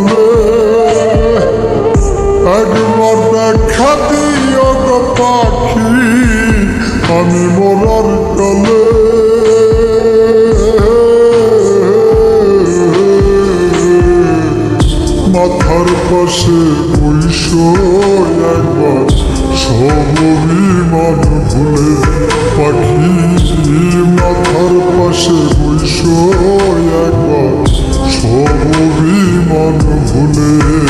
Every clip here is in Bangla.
বলে একবার দেখা দিও গো পাখি, আমি মরার গলে মাথার পাশে বৈশো একবার সবই মান ভুলে পাখি, মাথার পাশে বৈশো বিমান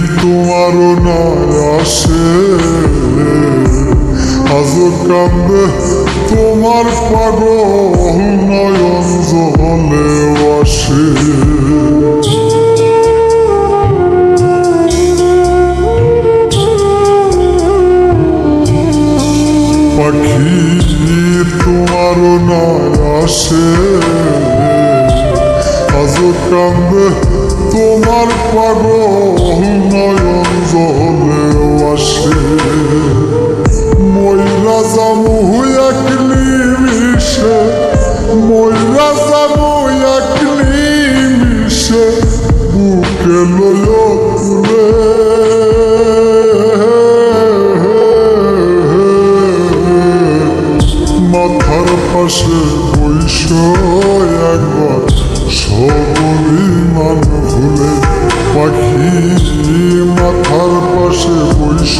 তোমারও না আসে। আজ কান্দে তোমার পাগল নয়ন জলে আসে। পাখি তোমারও না আসে। কান্দে তোমার পাগল নয়ন জলে আসে ময়রা জামু এক নিমিষে ময়রা জামু এক নিমিষে বুকে লয় মাথার পাশে বৈশ একবার সব বিমান ভুলে পাখি মাথার পাশে বৈশ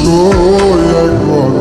একবার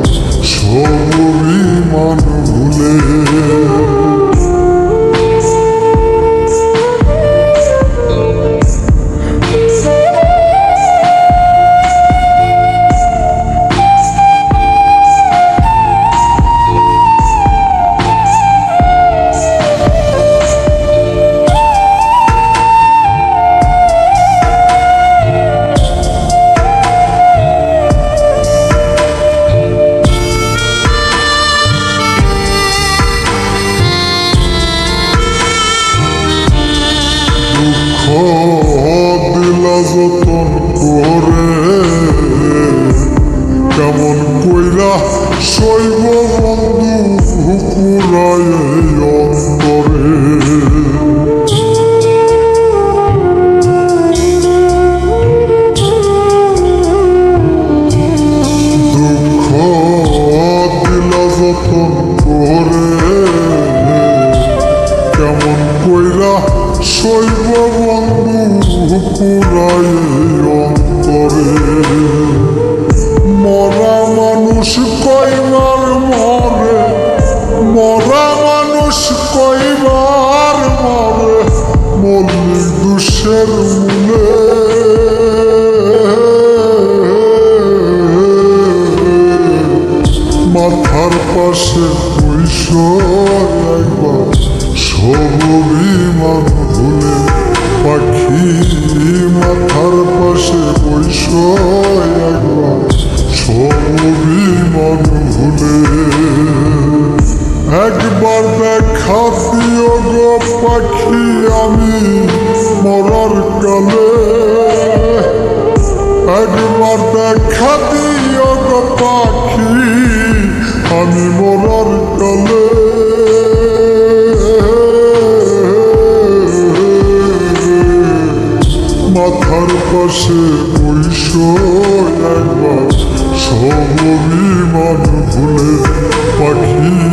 শৈব বন্ধু পুরায় অন্তরে দুঃখ দিলা যতন করে কেমন কইরা শৈব বন্ধু পুরাই অন্তরে দুষের মূলে মাথার পাশে বৈশ একবার সব বিমান ভুলে পাখি মাথার পাশে বৈশ একবার সব বিমান ভুলে একবার দেখা দিও গো পাখি। আমি মরার কালে একবার দেখা পাখি, আমি মরার কালে। মাথার পাশে বৈশ একবার সব বিমান ভুলে পাখি